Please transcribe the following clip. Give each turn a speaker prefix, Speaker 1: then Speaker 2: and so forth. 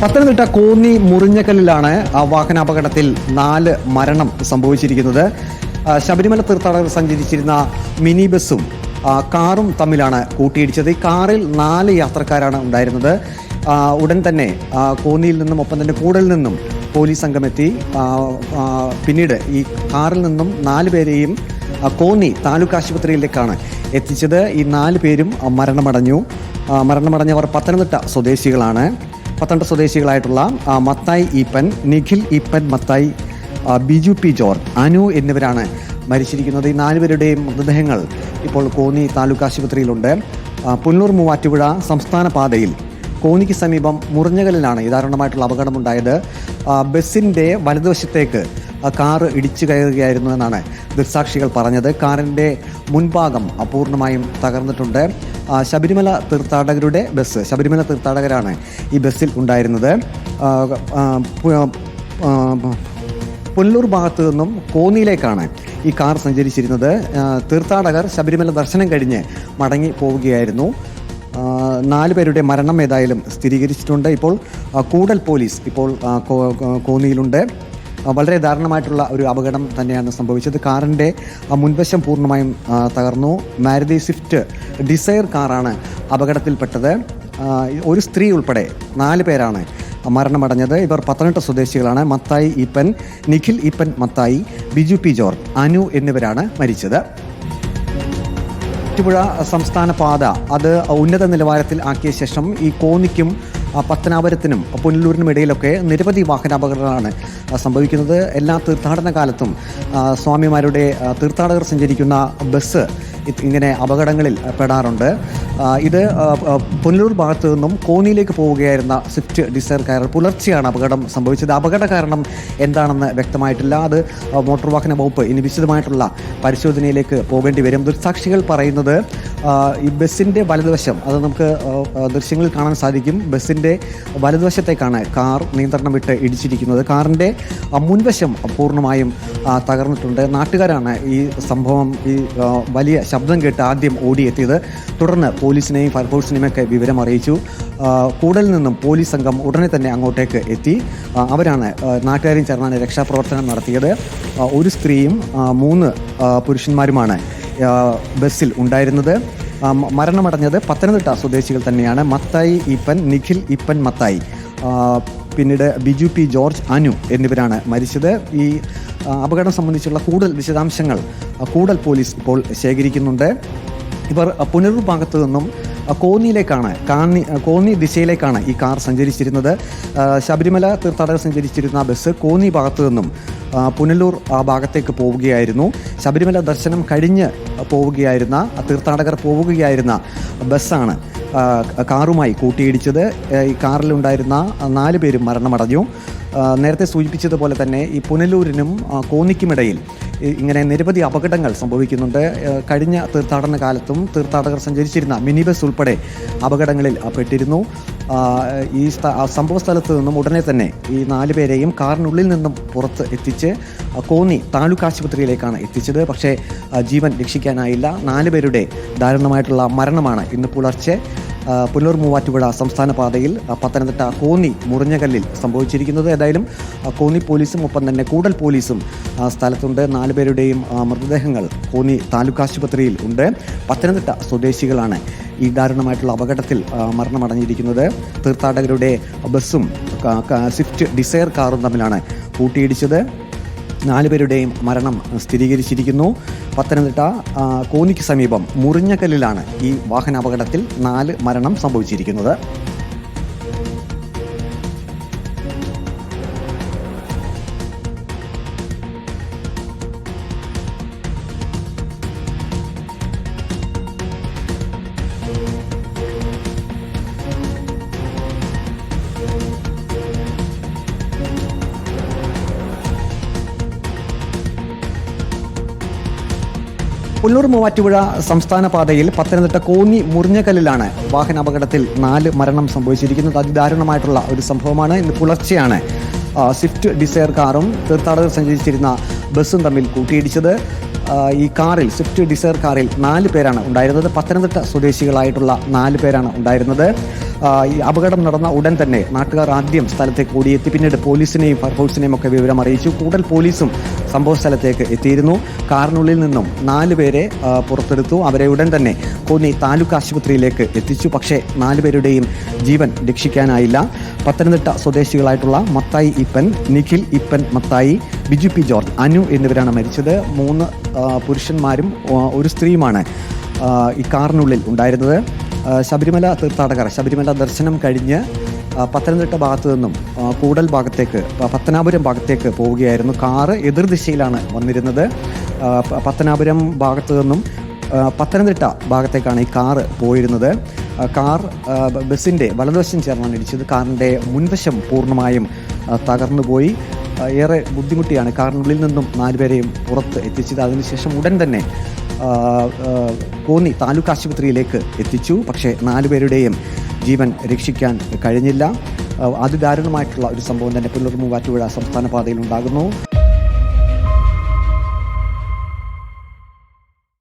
Speaker 1: പത്തനംതിട്ട കോന്നി മുറിഞ്ഞക്കല്ലിലാണ് വാഹനാപകടത്തിൽ നാല് മരണം സംഭവിച്ചിരിക്കുന്നത്. ശബരിമല തീർത്ഥാടകർ സഞ്ചരിച്ചിരുന്ന മിനി ബസ്സും കാറും തമ്മിലാണ് കൂട്ടിയിടിച്ചത്. ഈ കാറിൽ നാല് യാത്രക്കാരാണ് ഉണ്ടായിരുന്നത്. ഉടൻ തന്നെ കോന്നിയിൽ നിന്നും ഒപ്പം തന്നെ കൂടൽ നിന്നും പോലീസ് സംഘമെത്തി. പിന്നീട് ഈ കാറിൽ നിന്നും നാല് പേരെയും കോന്നി താലൂക്ക് ആശുപത്രിയിലേക്കാണ് എത്തിച്ചത്. ഈ നാല് പേരും മരണമടഞ്ഞു. മരണമടഞ്ഞവർ പത്തനംതിട്ട സ്വദേശികളാണ്. പത്തനംതിട്ട സ്വദേശികളായിട്ടുള്ള മത്തായി ഈപ്പൻ നിഖിൽ ഈപ്പൻ മത്തായി ബിജു പി ജോർജ് അനു എന്നിവരാണ് മരിച്ചിരിക്കുന്നത്. ഈ നാലുപേരുടെയും മൃതദേഹങ്ങൾ ഇപ്പോൾ കോന്നി താലൂക്ക് ആശുപത്രിയിലുണ്ട്. പുന്നൂർ മൂവാറ്റുപുഴ സംസ്ഥാന പാതയിൽ കോന്നിക്ക് സമീപം മുറിഞ്ഞകലിലാണ് ഈ ദാരുണമായിട്ടുള്ള അപകടമുണ്ടായത് ബസ്സിന്റെ വലതുവശത്തേക്ക് കാറ് ഇടിച്ചു കയറുകയായിരുന്നു എന്നാണ് ദൃക്സാക്ഷികൾ പറഞ്ഞത്. കാറിന്റെ മുൻഭാഗം അപൂർണമായും തകർന്നിട്ടുണ്ട്. ശബരിമല തീർത്ഥാടകരുടെ ബസ് ശബരിമല തീർത്ഥാടകരാണ് ഈ ബസ്സിൽ ഉണ്ടായിരുന്നത്. പുനലൂർ ഭാഗത്തു നിന്നും കോന്നിയിലേക്കാണ് ഈ കാർ സഞ്ചരിച്ചിരുന്നത്. തീർത്ഥാടകർ ശബരിമല ദർശനം കഴിഞ്ഞ് മടങ്ങി പോവുകയായിരുന്നു. നാല് പേരുടെ മരണം ഏതായാലും സ്ഥിരീകരിച്ചിട്ടുണ്ട്. ഇപ്പോൾ കൂടൽ പോലീസ് ഇപ്പോൾ കോന്നിയിലുണ്ട്. വളരെ ദാരുണമായിട്ടുള്ള ഒരു അപകടം തന്നെയാണ് സംഭവിച്ചത്. കാറിന്റെ മുൻവശം പൂർണമായും തകർന്നു. മാരുതി സ്വിഫ്റ്റ് ഡിസയർ കാറാണ് അപകടത്തിൽപ്പെട്ടത്. ഒരു സ്ത്രീ ഉൾപ്പെടെ നാല് പേരാണ് മരണമടഞ്ഞത്. ഇവർ പത്തനംതിട്ട സ്വദേശികളാണ്. മത്തായി ഈപ്പൻ നിഖിൽ ഈപ്പൻ മത്തായി ബിജു പി ജോർജ് അനു എന്നിവരാണ് മരിച്ചത്. ആറ്റുപുഴ സംസ്ഥാന പാത അത് ഉന്നത നിലവാരത്തിൽ ആക്കിയ ശേഷം ഈ കോന്നിക്കും പത്തനാപുരത്തിനും പുനലൂരിനും ഇടയിലൊക്കെ നിരവധി വാഹനാപകടങ്ങളാണ് സംഭവിക്കുന്നത്. എല്ലാ തീർത്ഥാടന കാലത്തും സ്വാമിമാരുടെ തീർത്ഥാടകർ സഞ്ചരിക്കുന്ന ബസ് ഇങ്ങനെ അപകടങ്ങളിൽ പെടാറുണ്ട്. ഇത് പുനലൂർ ഭാഗത്ത് നിന്നും കോന്നിയിലേക്ക് പോവുകയായിരുന്ന സ്വിഫ്റ്റ് ഡിസയർ കാർ പുലർച്ചെയാണ് അപകടം സംഭവിച്ചത്. അപകട കാരണം എന്താണെന്ന് വ്യക്തമായിട്ടില്ല. അത് മോട്ടോർ വാഹന വകുപ്പ് ഇനി വിശദമായിട്ടുള്ള പരിശോധനയിലേക്ക് പോകേണ്ടി വരും. ദൃക്സാക്ഷികൾ പറയുന്നത് ഈ ബസ്സിന്റെ വലതുവശം അത് നമുക്ക് ദൃശ്യങ്ങളിൽ കാണാൻ സാധിക്കും. ബസ്സിന്റെ വലതുവശത്തേക്കാണ് കാർ നിയന്ത്രണം വിട്ട് ഇടിച്ചിരിക്കുന്നത്. കാറിന്റെ മുൻവശം പൂർണമായും തകർന്നിട്ടുണ്ട്. നാട്ടുകാരാണ് ഈ സംഭവം ഈ വലിയ ശബ്ദം കേട്ട് ആദ്യം ഓടിയെത്തിയത്. തുടർന്ന് പോലീസിനെയും ഫയർഫോഴ്സിനെയും ഒക്കെ വിവരം അറിയിച്ചു. കൂടുതൽ നിന്നും പോലീസ് സംഘം ഉടനെ തന്നെ അങ്ങോട്ടേക്ക് എത്തി. അവരാണ് നാട്ടുകാരെയും നാട്ടുകാരും ചേർന്നാണ് രക്ഷാപ്രവർത്തനം നടത്തിയത്. ഒരു സ്ത്രീയും മൂന്ന് പുരുഷന്മാരുമാണ് ബസ്സിൽ ഉണ്ടായിരുന്നത്. മരണമടഞ്ഞത് പത്തനംതിട്ട സ്വദേശികൾ തന്നെയാണ്. മത്തായി ഇപ്പൻ നിഖിൽ ഇപ്പൻ മത്തായി. പിന്നീട് ബിജു പി ജോർജ് അനു എന്നിവരാണ് മരിച്ചത്. ഈ അപകടം സംബന്ധിച്ചുള്ള കൂടുതൽ വിശദാംശങ്ങൾ കൂടുതൽ പോലീസ് ഇപ്പോൾ ശേഖരിക്കുന്നുണ്ട്. ഇവർ പുനരൂർ ഭാഗത്തു നിന്നും കോന്നിയിലേക്കാണ് കാന്നി കോന്നി ദിശയിലേക്കാണ് ഈ കാർ സഞ്ചരിച്ചിരുന്നത്. ശബരിമല തീർത്ഥാടകർ സഞ്ചരിച്ചിരുന്ന ബസ് കോന്നി ഭാഗത്തു നിന്നും പുനലൂർ ഭാഗത്തേക്ക് പോവുകയായിരുന്നു. ശബരിമല ദർശനം കഴിഞ്ഞ് പോവുകയായിരുന്ന തീർത്ഥാടകർ പോവുകയായിരുന്ന ബസ്സാണ് കാറുമായി കൂട്ടിയിടിച്ചത്. ഈ കാറിലുണ്ടായിരുന്ന നാല് പേരും മരണമടഞ്ഞു. നേരത്തെ സൂചിപ്പിച്ചതുപോലെ തന്നെ ഈ പുനലൂരിനും കോന്നിക്കുമിടയിൽ ഇങ്ങനെ നിരവധി അപകടങ്ങൾ സംഭവിക്കുന്നുണ്ട്. കഴിഞ്ഞ തീർത്ഥാടന കാലത്തും തീർത്ഥാടകർ സഞ്ചരിച്ചിരുന്ന മിനി ബസ് ഉൾപ്പെടെ അപകടങ്ങളിൽ പെട്ടിരുന്നു. ഈ സംഭവ സ്ഥലത്ത് നിന്നും ഉടനെ തന്നെ ഈ നാല് പേരെയും കാറിനുള്ളിൽ നിന്നും പുറത്ത് എത്തിച്ച് കോന്നി താലൂക്ക് ആശുപത്രിയിലേക്കാണ് എത്തിച്ചത്. പക്ഷേ ജീവൻ രക്ഷിക്കാനായില്ല. നാല് പേരുടെ ദാരുണമായിട്ടുള്ള മരണമാണ് ഇന്ന് പുലർച്ചെ. പുനലൂർ മൂവാറ്റുപുഴ സംസ്ഥാന പാതയിൽ പത്തനംതിട്ട കോന്നി മുറിഞ്ഞകല്ലിൽ സംഭവിച്ചിരിക്കുന്നത് ഏതായാലും കോന്നി പോലീസും ഒപ്പം തന്നെ കൂടൽ പോലീസും സ്ഥലത്തുണ്ട്. നാല് പേരുടെയും മൃതദേഹങ്ങൾ കോന്നി താലൂക്ക് ആശുപത്രിയിൽ ഉണ്ട്. പത്തനംതിട്ട സ്വദേശികളാണ് ഈ ദാരുണമായിട്ടുള്ള അപകടത്തിൽ മരണമടഞ്ഞിരിക്കുന്നത്. തീർത്ഥാടകരുടെ ബസ്സും സ്വിഫ്റ്റ് ഡിസയർ കാറും തമ്മിലാണ് കൂട്ടിയിടിച്ചത്. നാലുപേരുടെയും മരണം സ്ഥിരീകരിച്ചിരിക്കുന്നു. പത്തനംതിട്ട കോന്നിക്ക് സമീപം മുറിഞ്ഞക്കല്ലിലാണ് ഈ വാഹനാപകടത്തിൽ നാല് മരണം സംഭവിച്ചിരിക്കുന്നത്. പുല്ലൂർ മൂവാറ്റുപുഴ സംസ്ഥാന പാതയിൽ പത്തനംതിട്ട കോന്നി മുറിഞ്ഞകല്ലിലാണ് വാഹനാപകടത്തിൽ നാല് മരണം സംഭവിച്ചിരിക്കുന്നത്. അതിദാരുണമായിട്ടുള്ള ഒരു സംഭവമാണ്. ഇന്ന് പുലർച്ചെയാണ് സ്വിഫ്റ്റ് ഡിസയർ കാറും തീർത്ഥാടകർ സഞ്ചരിച്ചിരുന്ന ബസ്സും തമ്മിൽ കൂട്ടിയിടിച്ചത്. ഈ കാറിൽ സ്വിഫ്റ്റ് ഡിസയർ കാറിൽ നാല് പേരാണ് ഉണ്ടായിരുന്നത്. പത്തനംതിട്ട സ്വദേശികളായിട്ടുള്ള നാല് പേരാണ് ഉണ്ടായിരുന്നത്. ഈ അപകടം നടന്ന ഉടൻ തന്നെ നാട്ടുകാർ ആദ്യം സ്ഥലത്തേക്ക് ഓടിയെത്തി. പിന്നീട് പോലീസിനെയും ഫയർഫോഴ്സിനെയും ഒക്കെ വിവരം അറിയിച്ചു. കൂടുതൽ പോലീസും സംഭവ സ്ഥലത്തേക്ക് എത്തിയിരുന്നു. കാറിനുള്ളിൽ നിന്നും നാല് പേരെ പുറത്തെടുത്തു. അവരെ ഉടൻ തന്നെ കോന്നി താലൂക്ക് ആശുപത്രിയിലേക്ക് എത്തിച്ചു. പക്ഷേ നാലുപേരുടെയും ജീവൻ രക്ഷിക്കാനായില്ല. പത്തനംതിട്ട സ്വദേശികളായിട്ടുള്ള മത്തായി ഇപ്പൻ നിഖിൽ ഇപ്പൻ മത്തായി ബിജു പി ജോർജ് അനു എന്നിവരാണ് മരിച്ചത്. മൂന്ന് പുരുഷന്മാരും ഒരു സ്ത്രീയുമാണ് ഈ കാറിനുള്ളിൽ ഉണ്ടായിരുന്നത്. ശബരിമല തീർത്ഥാടകർ ശബരിമല ദർശനം കഴിഞ്ഞ് പത്തനംതിട്ട ഭാഗത്തു നിന്നും കൂടൽ ഭാഗത്തേക്ക് പത്തനാപുരം ഭാഗത്തേക്ക് പോവുകയായിരുന്നു. കാറ് എതിർദിശയിലാണ് വന്നിരുന്നത്. പത്തനാപുരം ഭാഗത്തു നിന്നും പത്തനംതിട്ട ഭാഗത്തേക്കാണ് ഈ കാറ് പോയിരുന്നത്. കാർ ബസ്സിന്റെ വലതുവശം ചേർന്നാണ് ഇടിച്ചത്. കാറിന്റെ മുൻവശം പൂർണമായും തകർന്നുപോയി ഏറെ ബുദ്ധിമുട്ടിയാണ് കാറിനുള്ളിൽ നിന്നും നാലുപേരെയും പുറത്ത് എത്തിച്ചത്. അതിനുശേഷം ഉടൻ തന്നെ കോന്നി താലൂക്ക് ആശുപത്രിയിലേക്ക് എത്തിച്ചു. പക്ഷേ നാലുപേരുടെയും ജീവൻ രക്ഷിക്കാൻ കഴിഞ്ഞില്ല. അത് ദാരുണമായിട്ടുള്ള ഒരു സംഭവം തന്നെ പുനർമൂവാറ്റുപുഴ സംസ്ഥാന പാതയിൽ ഉണ്ടാകുന്നു.